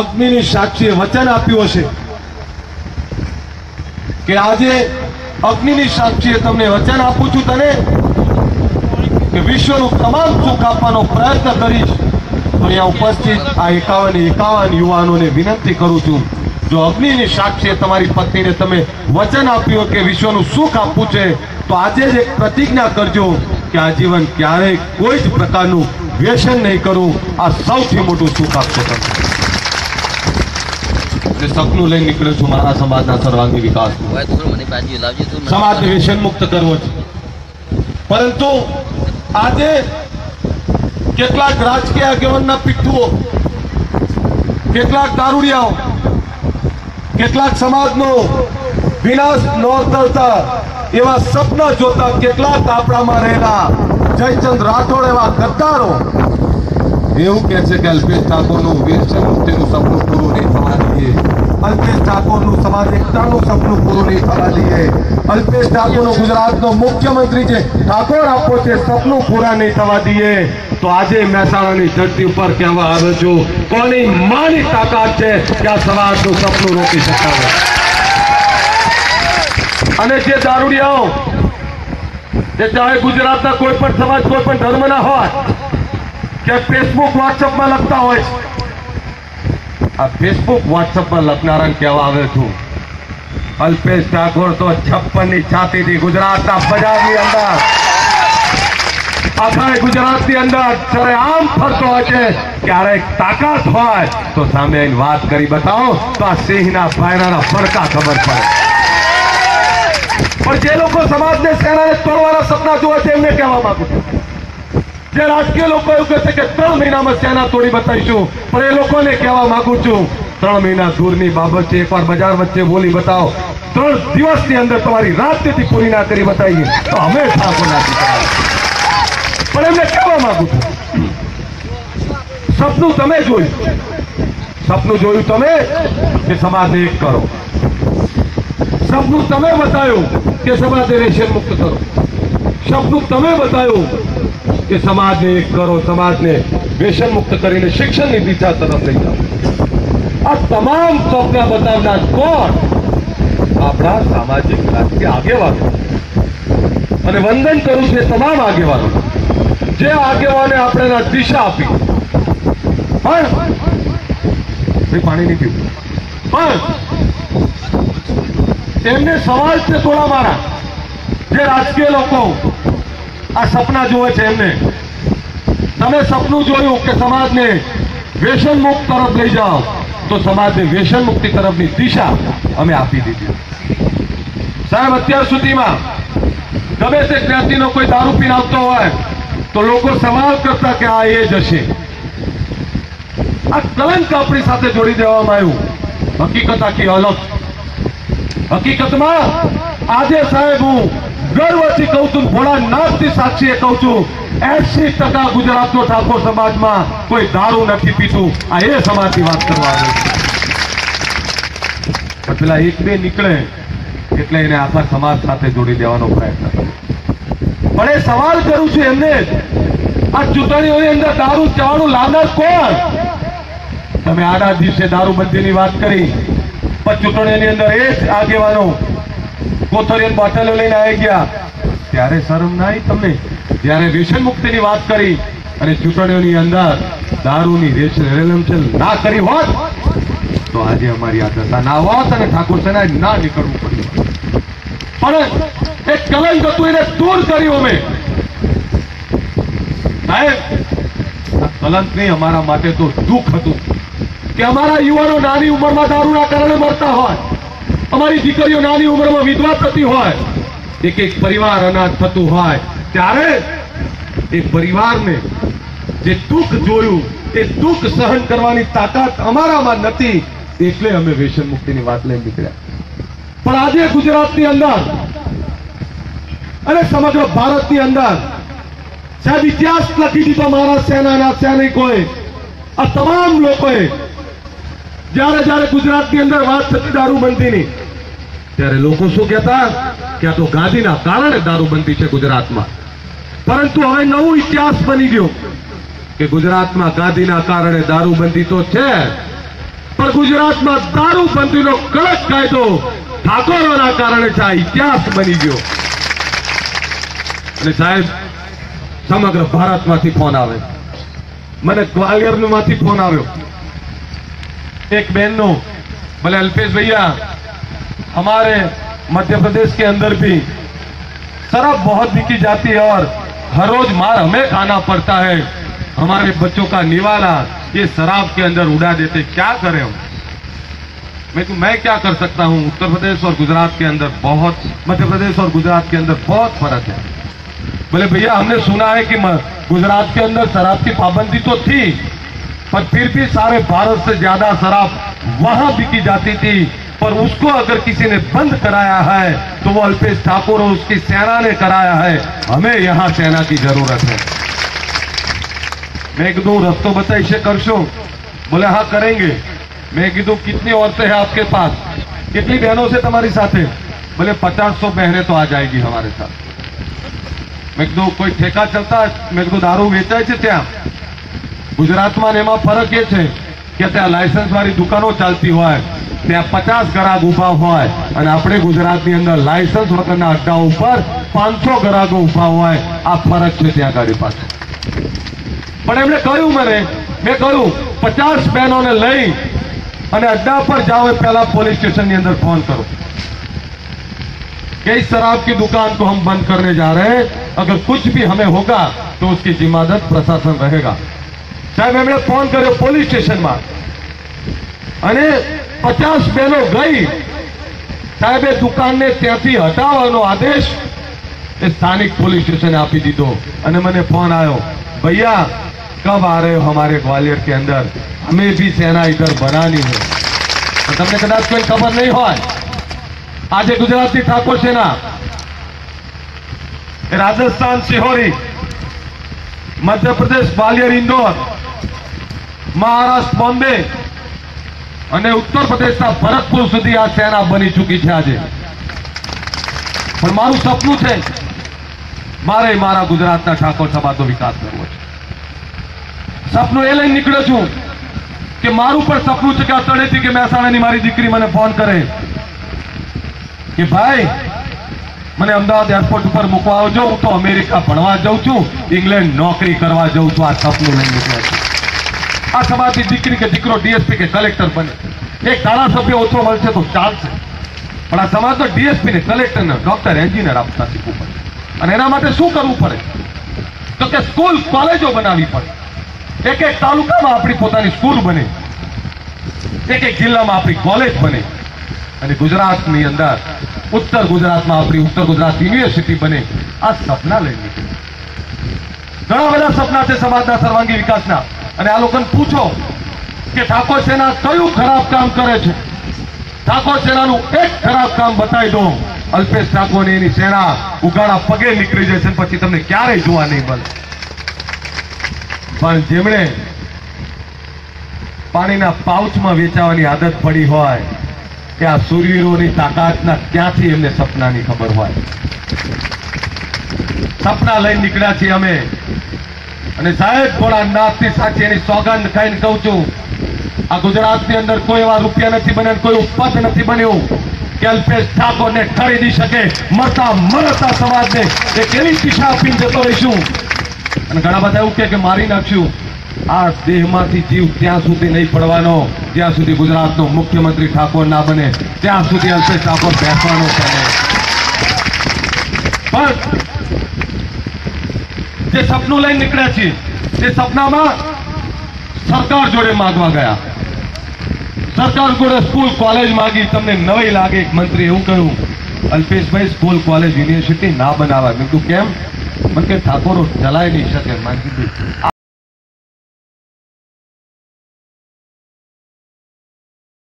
અગ્નિની સાક્ષીએ વચન આપ્યું હશે કે આજે અગ્નિની સાક્ષીએ તમને વચન આપું છું તને કે વિશ્વનું તમામ સુખ આપવાનો પ્રયત્ન કરીશ. અહીંયા ઉપસ્થિત આ એકાવન એકાવન યુવાનોને વિનંતી કરું છું, જો અગ્નિની સાક્ષીએ તમારી પત્નીને તમે વચન આપ્યું કે વિશ્વનું સુખ આપવું છે, તો આજે જ એક પ્રતિજ્ઞા કરજો કે આ જીવન ક્યારેય કોઈ જ પ્રકારનું વ્યસન નહીં કરું. આ સૌથી મોટું સુખ આપશો તમે તે સપનું લઈને નીકળ્યો છું મારા સમાજના સર્વાંગી વિકાસ. સમાજને વ્યસન મુક્ત કરવો છે. પરંતુ આજે કેટલાક રાજકીય આગેવાનના પીઠુઓ કેટલાક દારૂડિયાઓ કેટલાક સમાજનો વિનાશ ન કરતા એવા સપના જોતા કેટલાક આપણામાં રહેલા જયચંદ રાઠોડ એવા ગદ્દારો એવું કે છે કે અલ્પેશ ઠાકોરનું વ્યસન મુક્તિનું સપનું પૂરું નહીં થવા દઈએ. અલ્પેશ ઠાકોરનું સમાજ એકતાનું સપનું પૂરું નહીં થવા દઈએ. અલ્પેશ ઠાકોરનો ગુજરાતનો મુખ્યમંત્રી છે. ઠાકોર આપો છે સપનું પૂરા નહીં થવા દઈએ. તો આજે મહેસાણાની ધરતી ઉપર કહેવા આવે છું, કોની માની તાકાત છે કે આ સમાજનું સપનું રોકી શકાય? અને જે દારૂડિયાઓ કે ચાહે ગુજરાતના કોઈ પણ સમાજ, કોઈ પણ ધર્મના હોય, કે ફેસબુક વોટ્સઅપમાં લખતા હોય આ ફેસબુક વોટ્સઅપમાં લખનારાને કહેવા આવે છું અલ્પેશ ઠાકોર તો છપ્પનની છાતીથી ગુજરાતના બજારની અંદર આખા ગુજરાતની અંદર સરે આમ ફરતો હોય છે ક્યારેક તાકાત હોય તો સામે આવીને વાત કરી બતાવો તો આ સિંહના પાયરાના ફરકા ખબર પડે પણ જે લોકો સમાજને સેનાને તોડવાના સપના જુએ છે એમને કહેવા માંગુ છું જે રાજકીય લોકો એવું કહે છે કે ત્રણ મહિનામાં સેના તોડી બતાવીશું? પણ એ લોકોને કહેવા માંગુ છું, ત્રણ મહિના દૂરની બાબત છે. એકવાર બજાર વચ્ચે બોલી બતાવો. ત્રણ દિવસની અંદર તમારી રાજનીતિ પૂરી ના કરી બતાવીએ. તો શકાય. પણ એમને કહેવા માંગુ છું. સપનું તમે જોયું. સપનું જોયું તમે કે સમાજને એક કરો. સપનું તમે બતાવ્યું કે સમાજને રેશન મુક્ત કરો. સપનું તમે બતાવ્યું કે સમાજને એક કરો, સમાજને વ્યસન મુક્ત કરીને શિક્ષણની દિશા તરફ લઈ જાઓ. આ તમામ સ્વપ્ન બતાવનાર કોણ? આપણા સામાજિક રાજકીય આગેવાનો. અને વંદન કરું છું તમામ આગેવાનો. જે આગેવાને આપણે દિશા આપી. પણ પાણી નહીં પીવું. પણ તેમને સવાલ છે થોડા મારા. જે રાજકીય લોકો આ સપના જોવે છે એમને. તમે સપનું જોયું કે સમાજને વ્યસન મુક્ત તરફ લઈ જાઓ, તો સમાજને વ્યસન મુક્તિ તરફની દિશા અમે આપી દીધી. સાહેબ, અત્યાર સુધીમાં ગમે તે જ્ઞાતિનો કોઈ દારૂ પીને આવતો હોય, તો લોકો સવાલ કરતા કે આ એ જ હશે. આ કલંક આપણી સાથે જોડી દેવામાં આવ્યું. હકીકત આખી અલગ. હકીકતમાં આજે સાહેબ હું ગર્વથી કહું છું ભોળાનાથની સાક્ષીએ કહું છું એસી ટકા ગુજરાતનો ઠાકોર સમાજમાં કોઈ દારૂ નથી પીતું. આ એ સમાજની વાત કરવા આવ્યો છું. પણ પેલા એક બે નીકળે એટલે એને આખા સમાજ સાથે જોડી દેવાનો પ્રયત્ન પણ એ સવાલ કરું છું એમને, આ ચૂંટણીઓની અંદર દારૂ ચાવાનું લાવનાર કોણ? તમે આડા દિવસે દારૂબંધીની વાત કરી, પણ ચૂંટણીની અંદર એ જ આગેવાનો કોથળીઓની બોટલો લઈને આવી ગયા. ત્યારે શરમ ના આવી તમને. જ્યારે વ્યસન મુક્તિની વાત કરી અને ચૂંટણીઓની અંદર દારૂની રેસ- ના કરી હોત, તો આજે અમારી આ દશા ના હોત અને ઠાકોર સેનાએ ના નીકળવું પડ્યું પણ એ કલંક હતું એને દૂર કર્યું અમે. સાહેબ કલંક નહીં અમારા માટે તો દુઃખ હતું કે અમારા યુવાનો નાની ઉંમરમાં દારૂના કારણે મરતા હોય અમારી દીકરીઓ નાની ઉંમરમાં વિધવા થતી હોય, એક એક પરિવાર અનાથ થતું હોય, ત્યારે એ પરિવારને જે દુઃખ જોયું, એ દુઃખ સહન કરવાની તાકાત અમારામાં નથી, એટલે અમે વ્યસન મુક્તિની વાત લઈને નીકળ્યા. પણ આજે ગુજરાતની અંદર અને સમગ્ર ભારતની અંદર, સાહેબ, ઇતિહાસ લખી દીધો મારા સેનાના સૈનિકોએ, આ તમામ લોકોએ જ્યારે જ્યારે ગુજરાતની અંદર વાત થતી દારૂબંધીની, ત્યારે લોકો શું કહેતા કે આ તો ગાંધીના કારણે દારૂબંધી છે ગુજરાતમાં. પરંતુ હવે નવો ઇતિહાસ બની ગયો કે ગુજરાતમાં ગાંધીના કારણે દારૂબંધી તો છે, પણ ગુજરાતમાં દારૂબંધીનો કડક કાયદો ઠાકોરોના કારણે છે, આ ઇતિહાસ બની ગયો. અને સાહેબ, સમગ્ર ભારતમાંથી ફોન આવે. મને ગ્વાલિયરમાંથી ફોન આવ્યો. एक बहन नो बोले अल्पेश भैया, हमारे मध्य प्रदेश के अंदर भी शराब बहुत बिकी जाती है और हर रोज मार हमें खाना पड़ता है। हमारे बच्चों का निवाला ये शराब के अंदर उड़ा देते, क्या करें हम? मैं तो मैं क्या कर सकता हूँ? उत्तर प्रदेश और गुजरात के अंदर बहुत, मध्य प्रदेश और गुजरात के अंदर बहुत फ़र्क है। बोले भैया, हमने सुना है कि गुजरात के अंदर शराब की पाबंदी तो थी पर फिर भी सारे भारत से ज्यादा शराब वहां बिकी जाती थी पर उसको अगर किसी ने बंद कराया है तो वो अल्पेश ठाकुर और उसकी सेना ने कराया है हमें यहाँ सेना की जरूरत है मैं कीधु रस्तो बताई से करशो बोले हाँ करेंगे मैं कीधु कितनी औरतें हैं आपके पास कितनी बहनों से तुम्हारी साथे बोले पचास सौ बहनें तो आ जाएगी हमारे साथ મેં કીધું કોઈ ઠેકા ચલતા મેં કીધું દારૂ વેચાય છે ત્યાં ગુજરાતમાં ને એમાં ફરક એ છે કે ત્યાં લાયસન્સ વાળી દુકાનો ચાલતી હોય ત્યાં પચાસ ગ્રાહક ઉભા હોય અને આપણે ગુજરાતની અંદર લાયસન્સ વગરના અડ્ડાઓ ઉપર પાંચસો ગ્રાહકો ઉભા હોય આ ફરક છે ત્યાં ગાડી પાસે પણ એમણે કહ્યું મને મેં કહ્યું પચાસ બહેનોને લઈ અને અડ્ડા પર જાઓ એ પહેલા પોલીસ સ્ટેશનની અંદર ફોન કરો कि इस शराब की दुकान को हम बंद करने जा रहे हैं अगर कुछ भी हमें होगा तो उसकी जिम्मेदार प्रशासन रहेगा સાહેબ, એમણે ફોન કર્યો પોલીસ સ્ટેશનમાં. અને પચાસ બહેનો ગઈ. સાહેબે દુકાનને ત્યાંથી હટાવવાનો આદેશ એ સ્થાનિક પોલીસ સ્ટેશને આપી દીધો. અને મને ફોન આવ્યો, ભૈયા, કબ આ રહ્યો અમારે ગ્વાલિયર કે અંદર? અમે ભી સેના ઇધર બનાની હો. તમને કદાચ કોઈ ખબર નહીં હોય. આજે ગુજરાતની ઠાકોર સેના. રાજસ્થાન સિહોરી. મધ્યપ્રદેશ, ગ્વાલિયર, ઇન્દોર, મહારાષ્ટ્ર, બોમ્બે અને ઉત્તર પ્રદેશના ભરતપુર સુધી આ સેના બની ચૂકી છે આજે. પણ મારું સપનું છે, મારે મારા ગુજરાતના ઠાકોર સમાજનો વિકાસ કરવો છે. સપનું એ લઈને નીકળ્યો છું કે મારું પણ સપનું છે કે અતળેથી કે મહેસાણાની મારી દીકરી મને ફોન કરે કે ભાઈ મને અમદાવાદ એરપોર્ટ ઉપર મૂકવા આવજો. હું તો અમેરિકા ભણવા જાઉં છું. ઇંગ્લેન્ડ નોકરી કરવા જાઉં છું. આ સપનું લઈને નીકળ્યો છું. આ સમાજની દીકરી કે દીકરો ડીએસપી કે કલેક્ટર બને. એક ધારાસભ્ય ઓછો મળશે તો ચાલશે. પણ આ સમાજનો ડીએસપી ને કલેક્ટર ને ડોક્ટર એન્જિનિયર આપતા શીખવું પડે. અને એના માટે શું કરવું પડે? તો કે સ્કૂલ કોલેજો બનાવવી પડે. એક એક તાલુકામાં આપણી પોતાની સ્કૂલ બને. એક એક જિલ્લામાં આપણી કોલેજ બને. અને ગુજરાતની અંદર ઉત્તર ગુજરાતમાં આપણી ઉત્તર ગુજરાત યુનિવર્સિટી બને, આ સપના લઈને ઘણા બધા સપના છે સમાજના સર્વાંગી વિકાસના. અને આ લોકોને પૂછો કે ઠાકોર સેના કયું ખરાબ કામ કરે છે? ઠાકોર સેનાનું એક ખરાબ કામ બતાવી દો અલ્પેશ ઠાકોર એની સેના ઉગાડા પગે નીકળી જશે પછી તમને ક્યારેય જોવા નહીં મળે. પણ જેમણે પાણીના પાઉચમાં વેચાવાની આદત પડી હોય કે આ સુરવીરોની તાકાતના ક્યાંથી એમને સપનાની ખબર હોય? સપના લઈને નીકળ્યા છીએ અમે. અને સાહેબ, થોડા નાથની સાચી એની સોગંદ ખાઈને કહું છું. આ ગુજરાતની અંદર કોઈ એવા રૂપિયા નથી બન્યા કોઈ ઉપજ નથી બન્યું. કે અલ્પેશ ઠાકોરને ખરીદી શકે. મરતા મરતા સમાજને એક એવી દિશા આપીને જતો રહીશું. અને ઘણા બધા એવું કે મારી નાખ્યું આ દેહમાંથી જીવ ત્યાં સુધી નહીં પડવાનો. જ્યાં સુધી ગુજરાતનો મુખ્યમંત્રી ઠાકોર ના બને, ત્યાં સુધી અલ્પેશ ઠાકોર બેસવાનો છે પણ જે સપનું લઈને નીકળ્યા છીએ, તે સપનામાં સરકાર જોડે માગવા ગયા. સરકાર જોડે સ્કૂલ કોલેજ માંગી, તમને નવી લાગે મંત્રી એવું કહ્યું, અલ્પેશભાઈ, સ્કૂલ કોલેજ યુનિવર્સિટી ના બનાવાય મેં કેમ? મને કે, ઠાકોરો ચલાય નહીં શકે. મેં કીધું